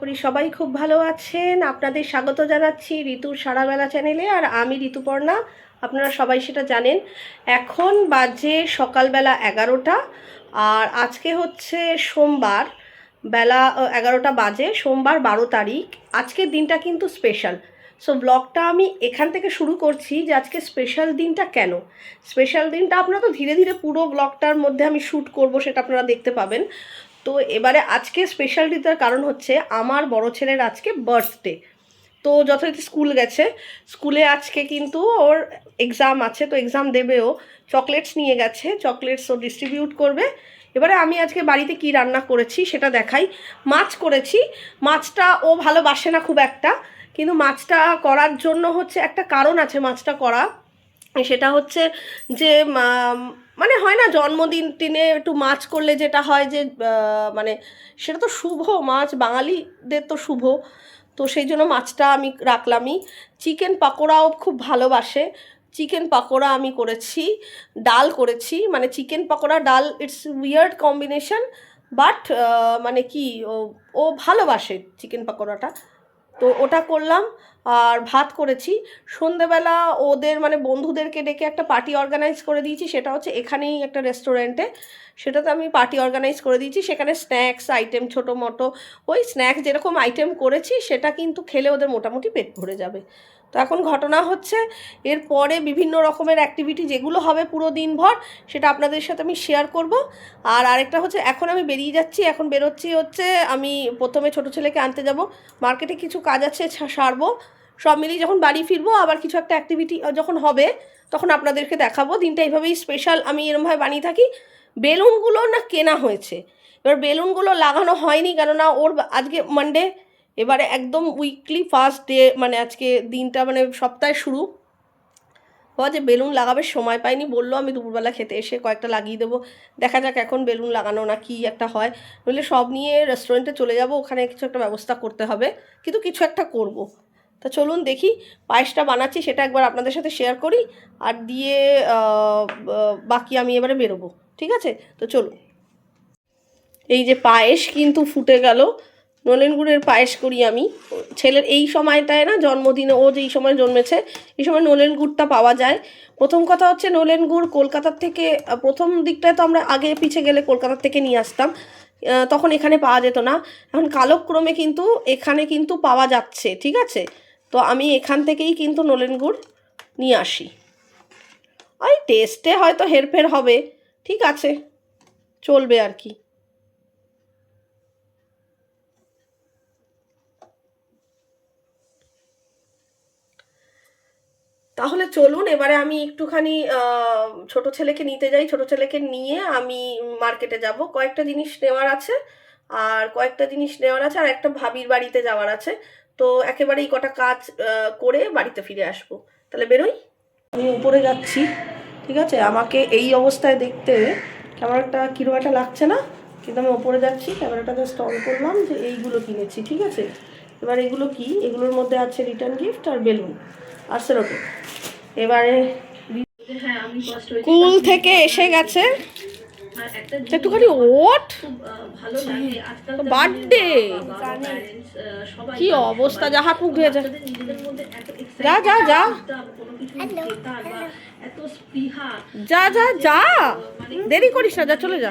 করি সবাই খুব ভালো আছেন। আপনাদের স্বাগত জানাচ্ছি ঋতুর সারাবেলা চ্যানেলে আর আমি ঋতুপর্ণা, আপনারা সবাই সেটা জানেন। এখন বাজে সকালবেলা এগারোটা আর আজকে হচ্ছে সোমবার, বেলা এগারোটা বাজে, সোমবার বারো তারিখ। আজকের দিনটা কিন্তু স্পেশাল। সো ব্লগটা আমি এখান থেকে শুরু করছি যে আজকে স্পেশাল দিনটা কেন? স্পেশাল দিনটা আপনারা তো ধীরে ধীরে পুরো ব্লগটার মধ্যে আমি শ্যুট করব সেটা আপনারা দেখতে পাবেন। তো এবারে আজকে স্পেশালিটিটার কারণ হচ্ছে আমার বড় ছেলের আজকে বার্থডে তো যথারীতি স্কুল গেছে। স্কুলে আজকে কিন্তু ওর এক্সাম আছে, তো এক্সাম দেবে ও। চকলেটস নিয়ে গেছে চকলেটস ও ডিস্ট্রিবিউট করবে। এবারে আমি আজকে বাড়িতে কি রান্না করেছি সেটা দেখাই। মাছ করেছি। মাছটা ও ভালোবাসে না খুব একটা, কিন্তু মাছটা করার জন্য হচ্ছে একটা কারণ আছে মাছটা করা। সেটা হচ্ছে যে মানে হয় না জন্মদিন টিনে একটু মাছ করলে যেটা হয় যে মানে সেটা তো শুভ, মাছ বাঙালিদের তো শুভ। তো সেই জন্য মাছটা আমি রাখলামই। চিকেন পাকোড়াও খুব ভালোবাসে। চিকেন পাকোড়া আমি করেছি, ডাল করেছি। মানে চিকেন পাকোড়া, ডাল, ইটস উইয়ার্ড কম্বিনেশন। বাট মানে কি, ও ও ভালোবাসে চিকেন পাকোড়াটা। তো ওটা করলাম। আর ভাত করেছি। সন্ধেবেলা ওদের মানে বন্ধুদেরকে ডেকে একটা পার্টি অর্গানাইজ করে দিয়েছি, সেটা হচ্ছে এখানেই একটা রেস্টুরেন্টে সেটাতে আমি পার্টি অর্গানাইজ করে দিয়েছি, সেখানে স্ন্যাক্স আইটেম ছোটো মোটো, ওই স্ন্যাক্স যেরকম আইটেম করেছি, সেটা কিন্তু খেলে ওদের মোটামুটি পেট ভরে যাবে। তো এখন ঘটনা হচ্ছে, এরপরে বিভিন্ন রকমের অ্যাক্টিভিটি যেগুলো হবে পুরো দিনভর, সেটা আপনাদের সাথে আমি শেয়ার করব। আর আরেকটা হচ্ছে, এখন আমি বেরিয়ে যাচ্ছি, এখন বেরোচ্ছি হচ্ছে, আমি প্রথমে ছোট ছেলেকে আনতে যাব। মার্কেটে কিছু কাজ আছে সারবো। সব মিলিয়ে যখন বাড়ি ফিরবো, আবার কিছু একটা অ্যাক্টিভিটি যখন হবে, তখন আপনাদেরকে দেখাবো। দিনটা এইভাবেই স্পেশাল আমি এরমভাবে বানিয়ে থাকি। বেলুনগুলো না কেনা হয়েছে। এবার বেলুনগুলো লাগানো হয়নি, কেননা ওর আজকে মানডে এবারে একদম উইকলি ফার্স্ট ডে মানে আজকে দিনটা মানে সপ্তাহে শুরু। বাবা যে বেলুন লাগাবে, সময় পাইনি, বলল আমি দুপুরবেলা খেতে এসে কয়েকটা লাগিয়ে দেবো। দেখা যাক এখন বেলুন লাগানো না কি একটা হয়। নইলে সব নিয়ে রেস্টুরেন্টে চলে যাব, ওখানে কিছু একটা ব্যবস্থা করতে হবে। কিন্তু কিছু একটা করব। তা চলুন দেখি, পায়েসটা বানাচ্ছি, সেটা একবার আপনাদের সাথে শেয়ার করি, আর দিয়ে বাকি আমি এবারে বেরোবো, ঠিক আছে? তো চলুন। এই যে পায়েস কিন্তু ফুটে গেল, নলেন গুড়ের পায়েস করি আমি। ছেলের এই সময়টায় না, জন্মদিনে, ও যেই সময় জন্মেছে, এই সময় নলেন গুড়টা পাওয়া যায়। প্রথম কথা হচ্ছে নলেন গুড় কলকাতার থেকে প্রথম দিকটায় তো আমরা আগে পিছে গেলে কলকাতার থেকে নিয়ে আসতাম তখন এখানে পাওয়া যেত না। এখন কালক্রমে কিন্তু, এখানে কিন্তু পাওয়া যাচ্ছে, ঠিক আছে? তো আমি এখান থেকেই কিন্তু নলেন গুড় নিয়ে আসি। ওই টেস্টে হয়তো হেরফের হবে। ঠিক আছে, চলবে আর কি। তাহলে চলুন, এবারে আমি একটুখানি ছোট ছেলেকে নিতে যাই। ছোট ছেলেকে নিয়ে আমি মার্কেটে যাব। কয়েকটা জিনিস নেওয়ার আছে, আর কয়েকটা জিনিস নেওয়ার আছে, আর একটা ভাবির বাড়িতে যাওয়ার আছে। তো একেবারে এই কটা কাজ করে বাড়িতে ফিরে আসব। তাহলে বেরোই? আমি উপরে যাচ্ছি ঠিক আছে? আমাকে এই অবস্থায় দেখতে ক্যামেরাটা কীরকম একটা লাগছে না? কিন্তু আমি ওপরে যাচ্ছি ক্যামেরাটা জাস্ট অন করলাম যে এইগুলো কিনেছি ঠিক আছে? এবার এগুলো কি? এগুলোর মধ্যে আছে রিটার্ন গিফট আর বেলুন আর সেরকম এবারে হ্যাঁ স্কুল থেকে এসে গেছে। একটুখানি ওট! সবাই কি অবস্থা? যাহা কুক হয়ে যা, যা, যা। স্পৃহা। যা যা যা। দেরি করিস না যা চলে যা।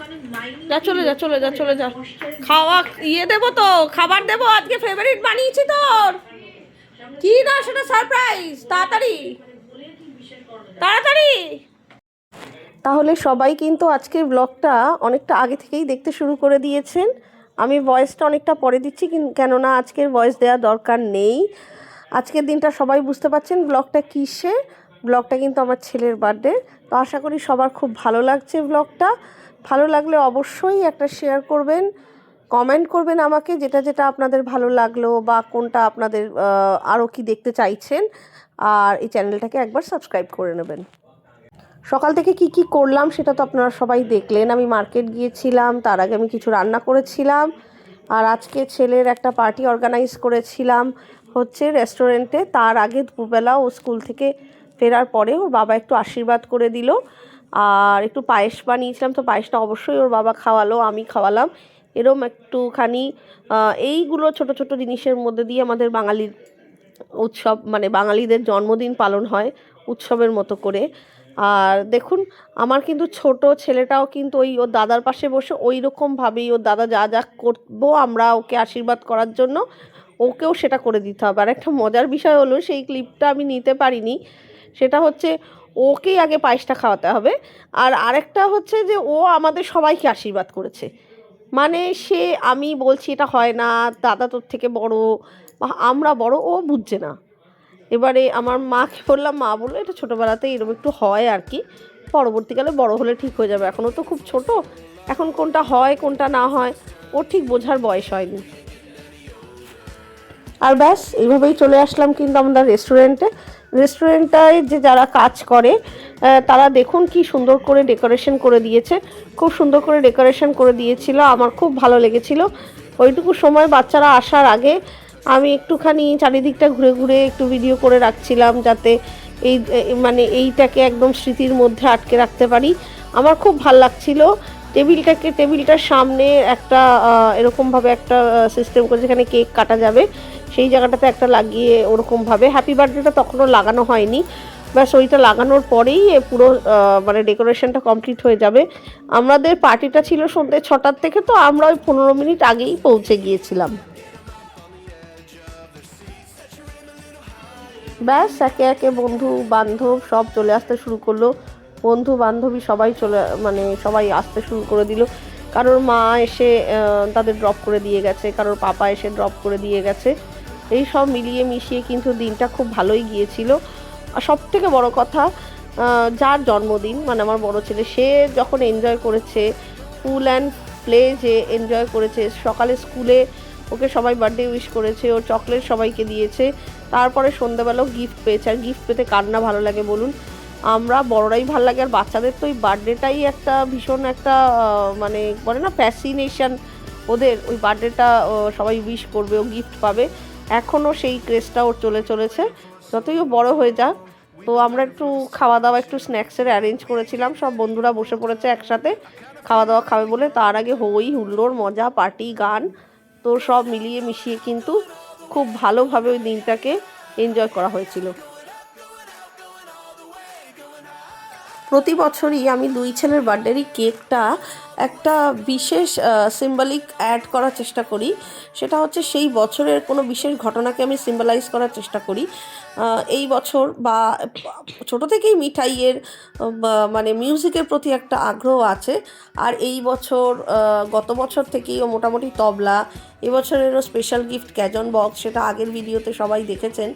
মানে যা চলে যা চলে যা চলে যা। খাওয়া ইয়ে দেবো তো খাবার দেবো আজকে ফেভারিট বানিয়েছি তোর। কি না সেটা সারপ্রাইজ তাড়াতাড়ি। তাড়াতাড়ি! তাহলে সবাই কিন্তু আজকের ব্লগটা অনেকটা আগে থেকেই দেখতে শুরু করে দিয়েছেন। আমি ভয়েসটা অনেকটা পরে দিচ্ছি, কিন- কেননা আজকের ভয়েস দেওয়া দরকার নেই। আজকের দিনটা সবাই বুঝতে পারছেন ব্লগটা কিসে। ব্লগটা কিন্তু আমার ছেলের বার্থডে তো আশা করি সবার খুব ভালো লাগছে ব্লগটা ভালো লাগলে অবশ্যই একটা শেয়ার করবেন কমেন্ট করবেন আমাকে যেটা যেটা আপনাদের ভালো লাগল বা কোনটা আপনাদের আরও কি দেখতে চাইছেন। আর এই চ্যানেলটাকে একবার সাবস্ক্রাইব করে নেবেন। সকাল থেকে কি কি করলাম সেটা তো আপনারা সবাই দেখলেন। আমি মার্কেট গিয়েছিলাম, তার আগে আমি কিছু রান্না করেছিলাম, আর আজকে ছেলের একটা পার্টি অর্গানাইজ করেছিলাম হচ্ছে রেস্টুরেন্টে। তার আগে দুপুরবেলা ও স্কুল থেকে ফেরার পরে ওর বাবা একটু আশীর্বাদ করে দিল, আর একটু পায়েস বানিয়েছিলাম। তো পায়েসটা অবশ্যই ওর বাবা খাওয়ালো, আমি খাওয়ালাম। এরম একটুখানি এইগুলো ছোট ছোট জিনিসের মধ্যে দিয়ে আমাদের বাঙালির উৎসব মানে বাঙালিদের জন্মদিন পালন হয় উৎসবের মতো করে। আর দেখুন, আমার কিন্তু ছোট ছেলেটাও কিন্তু ওই ওর দাদার পাশে বসে ওই রকমভাবেই ওর দাদা যা যা করব আমরা ওকে আশীর্বাদ করার জন্য ওকেও সেটা করে দিতে হবে। আর একটা মজার বিষয় হলো, সেই ক্লিপটা আমি নিতে পারিনি। সেটা হচ্ছে ওকেই আগে পায়েসটা খাওয়াতে হবে। আর আরেকটা হচ্ছে যে ও আমাদের সবাইকে আশীর্বাদ করেছে। মানে সে, আমি বলছি এটা হয় না, দাদা তোর থেকে বড় বা আমরা বড়, ও বুঝছে না। এবারে আমার মাকে বললাম, মা বলল, এটা ছোটোবেলাতে এরকম একটু হয় আর কি। পরবর্তীকালে বড় হলে ঠিক হয়ে যাবে। এখনও তো খুব ছোট। এখন কোনটা হয়, কোনটা না হয়, ও ঠিক বোঝার বয়স হয়নি। আর ব্যাস, এইভাবেই চলে আসলাম কিন্তু আমাদের রেস্টুরেন্টে রেস্টুরেন্টটায় যে যারা কাজ করে তারা দেখুন কি সুন্দর করে ডেকোরেশন করে দিয়েছে। খুব সুন্দর করে ডেকোরেশন করে দিয়েছিল। আমার খুব ভালো লেগেছিল। ওইটুকু সময় বাচ্চারা আসার আগে আমি একটুখানি চারিদিকটা ঘুরে ঘুরে একটু ভিডিও করে রাখছিলাম যাতে এই মানে এইটাকে একদম স্মৃতির মধ্যে আটকে রাখতে পারি। আমার খুব ভালো লাগছিল। টেবিলটাকে, টেবিলটার সামনে একটা এরকমভাবে একটা সিস্টেম করে যেখানে কেক কাটা যাবে, সেই জায়গাটাতে একটা লাগিয়ে ওরকমভাবে। হ্যাপি বার্থডেটা তখনও লাগানো হয়নি। ব্যাস, ওইটা লাগানোর পরেই পুরো মানে ডেকোরেশনটা কমপ্লিট হয়ে যাবে। আমাদের পার্টিটা ছিল সন্ধ্যে ছটার থেকে, তো আমরা ওই পনেরো মিনিট আগেই পৌঁছে গিয়েছিলাম। ব্যাস, একে একে বন্ধু, বান্ধব সব চলে আসতে শুরু করল। বন্ধু, বান্ধবী সবাই চলে মানে সবাই আসতে শুরু করে দিল। কারোর মা এসে তাদের ড্রপ করে দিয়ে গেছে, কারোর পাপা এসে ড্রপ করে দিয়ে গেছে। এই সব মিলিয়ে মিশিয়ে কিন্তু দিনটা খুব ভালোই গিয়েছিল। আর সব থেকে বড় কথা যার জন্মদিন মানে আমার বড় ছেলে, সে যখন এনজয় করেছে ফুল অ্যান্ড প্লে যে এনজয় করেছে, সকালে স্কুলে ওকে সবাই বার্থডে উইশ করেছে, ওর চকলেট সবাইকে দিয়েছে। তারপরে সন্ধ্যাবেলাও গিফট পেয়েছে। আর গিফট পেতে কার না ভালো লাগে বলুন? আমরা বড়রাই ভালো লাগে। আর বাচ্চাদের তো ওই বার্থডেটাই একটা ভীষণ একটা মানে বলে না ফ্যাসিনেশন ওদের। ওই বার্থডেটা সবাই উইশ করবে, ও গিফট পাবে। এখনও সেই ক্রেজটা ওর চলে চলেছে। যতই ও বড় হয়ে যাক, তো আমরা একটু খাওয়া দাওয়া একটু স্ন্যাক্সের অ্যারেঞ্জ করেছিলাম। সব বন্ধুরা বসে পড়েছে একসাথে। খাওয়া দাওয়া খাবে বলে তার আগে হই, হুল্লোড়, মজা পার্টি গান, তো সব মিলিয়ে মিশিয়ে কিন্তু খুব ভালোভাবে ওই দিনটাকে এনজয় করা হয়েছিল। প্রতি বছরই আমি দুই ছেলের বার্থডেরই কেকটা একটা বিশেষ সিম্বলিক অ্যাড করার চেষ্টা করি। সেটা হচ্ছে সেই বছরের কোনো বিশেষ ঘটনাকে আমি সিম্বলাইজ করার চেষ্টা করি। এই বছর বা ছোট থেকেই মিঠাইয়ের মানে মিউজিকের প্রতি একটা আগ্রহ আছে। আর এই বছর গত বছর থেকেই ও মোটামুটি তবলা, এবছরেরও স্পেশাল গিফট ক্যাজন বক্স সেটা আগের ভিডিওতে সবাই দেখেছেন।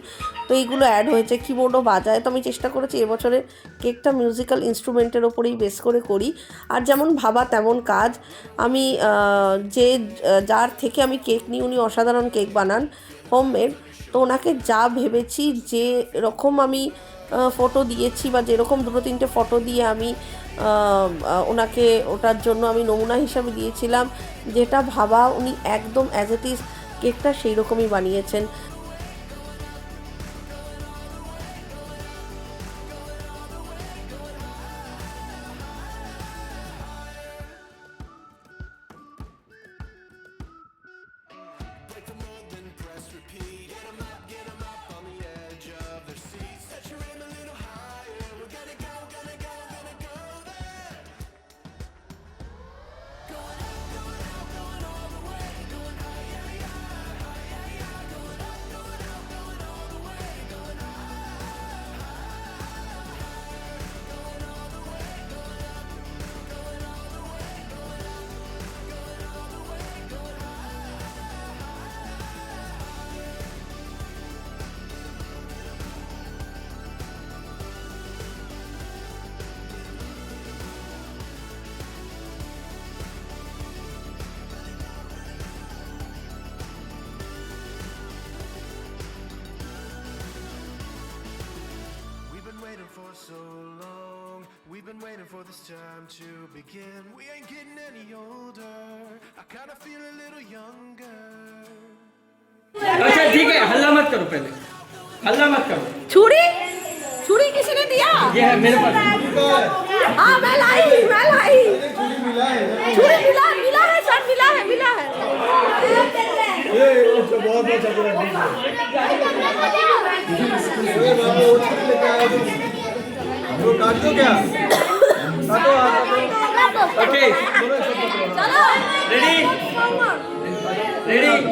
তো এইগুলো অ্যাড হয়েছে কিবোর্ডও বাজায়। তো আমি চেষ্টা করেছি এবছরের কেকটা মিউজিক্যাল ইনস্ট্রুমেন্টের ওপরেই বেস করে করি। আর যেমন ভাবা, তেমন কাজ। আমি যে যার থেকে আমি কেক নিই, উনি অসাধারণ কেক বানান। হোমমেড তো ওনাকে যা ভেবেছি, যে রকম আমি ফটো দিয়েছি বা যেরকম দুটো তিনটে ফটো দিয়ে আমি ওনাকে ওটার জন্য আমি নমুনা হিসাবে দিয়েছিলাম। যেটা ভাবা উনি একদম অ্যাজ ইট ইজ কেকটা সেই রকমই বানিয়েছেন। for this time to begin. We ain't getting any older. I kind of feel a little younger. अच्छा ठीक है हल्ला मत करो पहले। हल्ला मत करो। छुरी? छुरी किसी ने दिया? ये है मेरे पास। हाँ मैं लाई मैं लाई। छुरी मिला है छुरी मिला मिला है सर मिला है मिला है। ये बहुत बहुत अच्छा लगा ये बाबू काट दो क्या? Okay. Ready. Ready.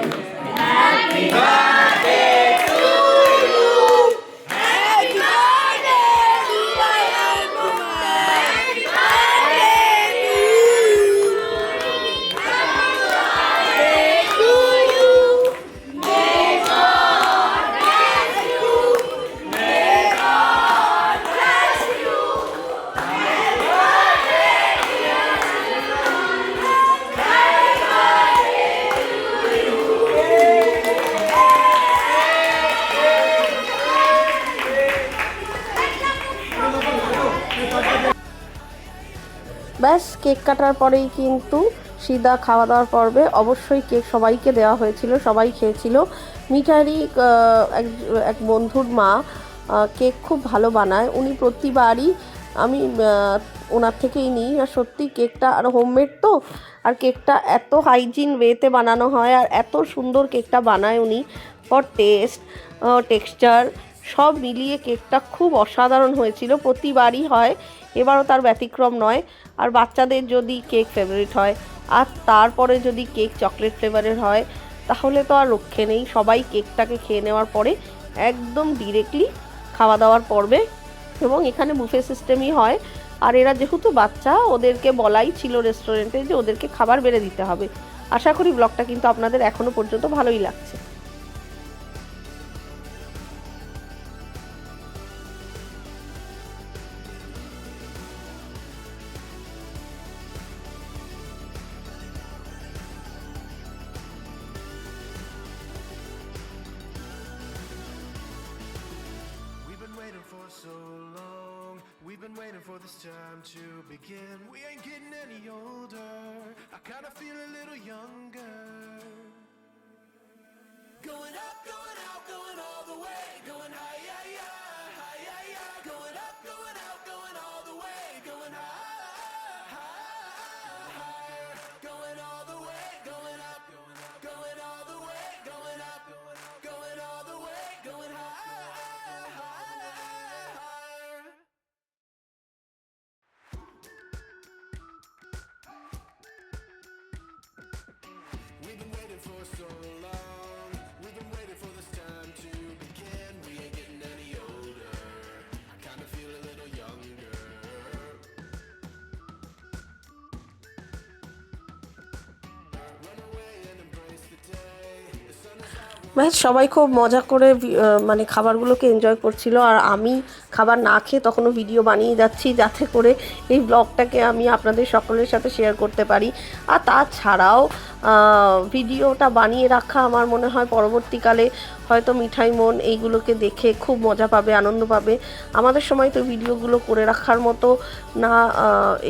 কেক কাটার পরেই কিন্তু সিদা খাওয়া দাওয়ার পর্বে অবশ্যই কেক সবাইকে দেওয়া হয়েছিল, সবাই খেয়েছিল। মিঠারি এক এক বন্ধুর মা কেক খুব ভালো বানায়। উনি প্রতিবারই আমি ওনার থেকেই নিই। আর সত্যি কেকটা, আর হোমমেড তো? আর কেকটা এত হাইজিন ওয়েতে বানানো হয় আর এত সুন্দর কেকটা বানায় উনি। ফর টেস্ট টেক্সচার সব মিলিয়ে কেকটা খুব অসাধারণ হয়েছিল। প্রতিবারই হয়। এবারও তার ব্যতিক্রম নয়। আর বাচ্চাদের যদি কেক ফেভারিট হয়, আর তারপরে যদি কেক চকলেট ফ্লেভারের হয়, তাহলে তো আর রক্ষে নেই। সবাই কেকটাকে খেয়ে নেওয়ার পরে একদম ডিরেক্টলি খাওয়া দাওয়ার পর্বে এবং এখানে বুফে সিস্টেমই হয়। আর এরা যেহেতু বাচ্চা, ওদেরকে বলাই ছিল রেস্টুরেন্টে যে ওদেরকে খাবার বেড়ে দিতে হবে। আশা করি ব্লগটা কিন্তু আপনাদের এখনও পর্যন্ত ভালোই লাগছে। Any older. I kinda feel a little younger. Going up, going out, going all the way. Going high, yeah, yeah, high, yeah, yeah. Going up, going out, সবাই খুব মজা করে মানে খাবারগুলোকে এনজয় করছিল আর আমি খাবার না খেয়ে তখনও ভিডিও বানিয়ে যাচ্ছি, যাতে করে এই ব্লগটাকে আমি আপনাদের সকলের সাথে শেয়ার করতে পারি। আর তাছাড়াও ভিডিওটা বানিয়ে রাখা আমার মনে হয় পরবর্তীকালে হয়তো মিঠাই মন এইগুলোকে দেখে খুব মজা পাবে, আনন্দ পাবে। আমাদের সময় তো ভিডিওগুলো করে রাখার মতো না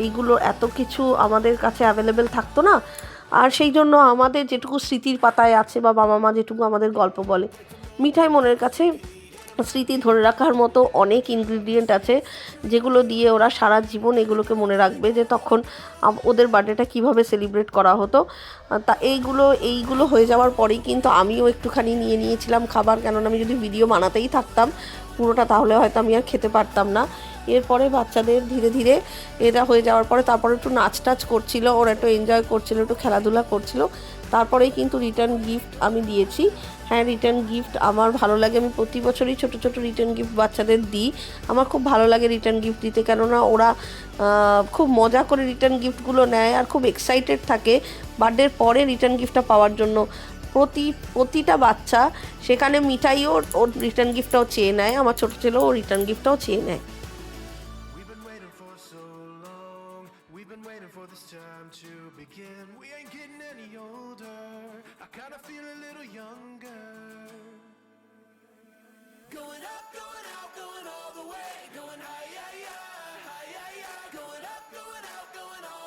এইগুলো এত কিছু আমাদের কাছে অ্যাভেলেবেল থাকতো না। আর সেই জন্য আমাদের যেটুকু স্মৃতির পাতায় আছে বা বাবা মা যেটুকু আমাদের গল্প বলে, মিঠাই মনের কাছে স্মৃতি ধরে রাখার মতো অনেক ইনগ্রিডিয়েন্ট আছে, যেগুলো দিয়ে ওরা সারা জীবন এগুলোকে মনে রাখবে যে তখন ওদের বার্থডেটা কীভাবে সেলিব্রেট করা হতো। তা এইগুলো এইগুলো হয়ে যাওয়ার পরেই কিন্তু আমিও একটুখানি নিয়ে নিয়েছিলাম খাবার, কেননা আমি যদি ভিডিও বানাতেই থাকতাম, পুরোটা তাহলে হয়তো আমি আর খেতে পারতাম না। এরপরে বাচ্চাদের ধীরে ধীরে এটা হয়ে যাওয়ার পরে তারপরে একটু নাচ টাচ করছিল, ওরা একটু এনজয় করছিল, একটু খেলাধুলা করছিল। তারপরেই কিন্তু রিটার্ন গিফট আমি দিয়েছি। হ্যাঁ রিটার্ন গিফট আমার ভালো লাগে। আমি প্রতি বছরই ছোট ছোট রিটার্ন গিফট বাচ্চাদের দিই। আমার খুব ভালো লাগে রিটার্ন গিফট দিতে। কেননা ওরা খুব মজা করে রিটার্ন গিফটগুলো নেয় আর খুব এক্সাইটেড থাকে। বার্থডের পরে রিটার্ন গিফটটা পাওয়ার জন্য। প্রতি, প্রতিটা বাচ্চা সেখানে মিঠাইও ওর রিটার্ন গিফটটাও চেয়ে নেয়। আমার ছোটো ছেলেও ও রিটার্ন গিফটটাও চেয়ে নেয়। Waiting for this time to begin. We ain't getting any older. I kinda feel a little younger. Going up, going out, going all the way. Going high, yeah, yeah, high, yeah, yeah. Going up, going out, going all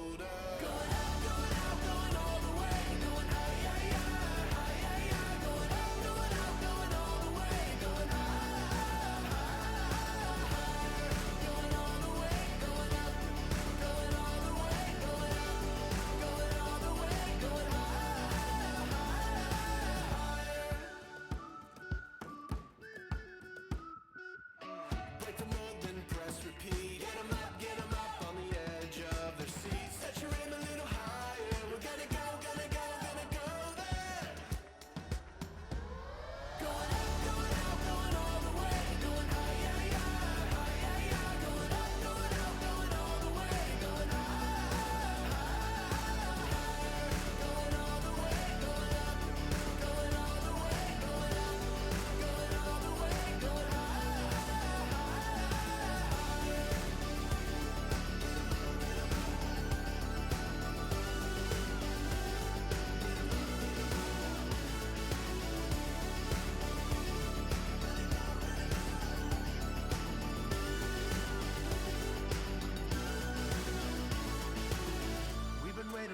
like tomorrow.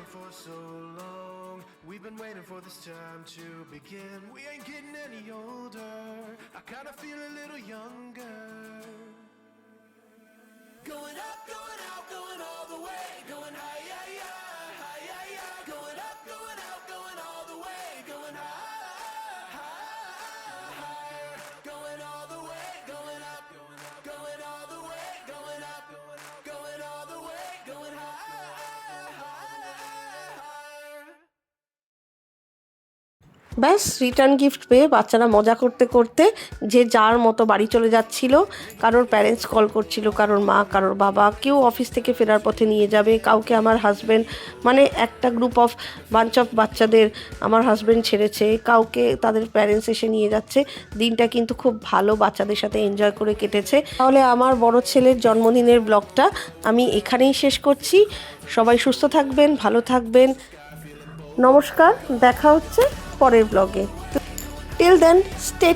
For so long. We've been waiting for this time to begin. We ain't getting any older. I kinda feel a little younger. Going up, going out, going all the way. Going high, yeah, yeah, high, yeah, yeah. Going up, going out, ব্যাস return gift পেয়ে বাচ্চারা মজা করতে করতে যে যার মতো বাড়ি চলে যাচ্ছিল, কারোর প্যারেন্টস কল করছিল, কারোর মা, কারোর বাবা, কেউ অফিস থেকে ফেরার পথে নিয়ে যাবে, কাউকে আমার হাজব্যান্ড মানে একটা গ্রুপ অফ বাঞ্চ অফ বাচ্চাদের আমার হাজব্যান্ড ছেড়েছে, কাউকে তাদের প্যারেন্টস এসে নিয়ে যাচ্ছে, দিনটা কিন্তু খুব ভালো বাচ্চাদের সাথে এনজয় করে কেটেছে। তাহলে আমার বড় ছেলের জন্মদিনের ব্লগটা আমি এখানেই শেষ করছি। সবাই সুস্থ থাকবেন, ভালো থাকবেন। নমস্কার, দেখা হচ্ছে। পরের ব্লগে টিল দেন স্টে